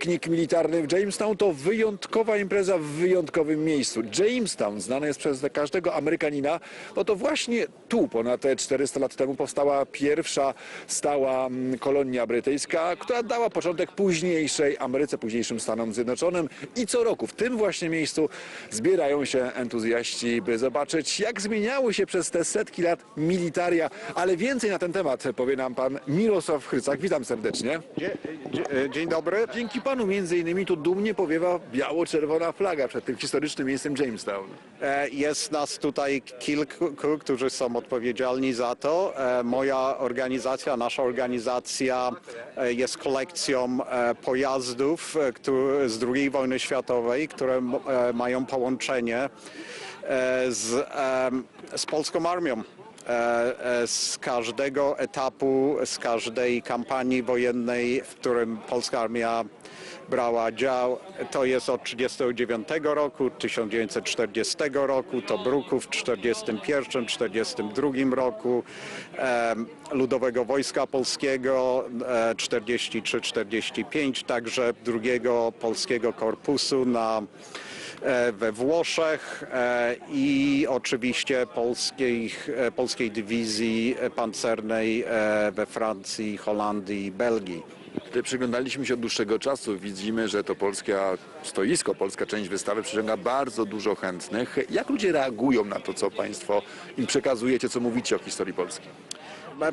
Piknik militarny w Jamestown to wyjątkowa impreza w wyjątkowym miejscu. Jamestown znany jest przez każdego Amerykanina, bo to właśnie tu ponad 400 lat temu powstała pierwsza stała mm, kolonia brytyjska, która dała początek późniejszej Ameryce, późniejszym Stanom Zjednoczonym. I co roku w tym właśnie miejscu zbierają się entuzjaści, by zobaczyć, jak zmieniały się przez te setki lat militaria. Ale więcej na ten temat powie nam pan Mirosław Chrycak. Witam serdecznie. Dzie- Dzień dobry. Dzięki panu między innymi tu dumnie powiewa biało-czerwona flaga przed tym historycznym miejscem Jamestown. E, Jest nas tutaj kilku, którzy są odpowiedzialni za to. E, Moja organizacja, nasza organizacja e, jest kolekcją pojazdów z II wojny światowej, które mają połączenie z, z polską armią. E, e, Z każdego etapu, z każdej kampanii wojennej, w którym polska armia brała dział. To jest od 1939 roku, 1940 roku, to Bruków w 1941, 1942 roku, Ludowego Wojska Polskiego e, 43-45, także drugiego polskiego korpusu na e, we Włoszech e, i oczywiście polskiej, e, polskiej dywizji e, pancernej e, we Francji, Holandii i Belgii. Gdy przyglądaliśmy się od dłuższego czasu, widzimy, że to polskie stoisko, polska część wystawy przyciąga bardzo dużo chętnych. Jak ludzie reagują na to, co państwo im przekazujecie, co mówicie o historii Polski?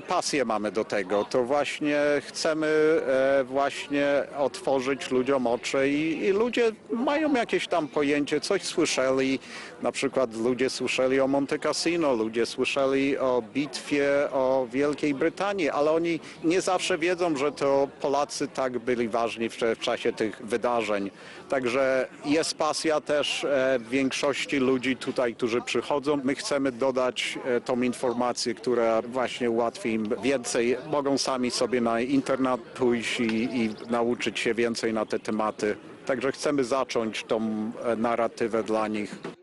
Pasję mamy do tego, to właśnie chcemy e, właśnie otworzyć ludziom oczy i, i ludzie mają jakieś tam pojęcie, coś słyszeli, na przykład ludzie słyszeli o Monte Cassino, ludzie słyszeli o bitwie o Wielkiej Brytanii, ale oni nie zawsze wiedzą, że to Polacy tak byli ważni w, w czasie tych wydarzeń. Także jest pasja też e, większości ludzi tutaj, którzy przychodzą. My chcemy dodać e, tą informację, która właśnie im więcej. Mogą sami sobie na internet pójść i, i nauczyć się więcej na te tematy. Także chcemy zacząć tą e, narratywę dla nich.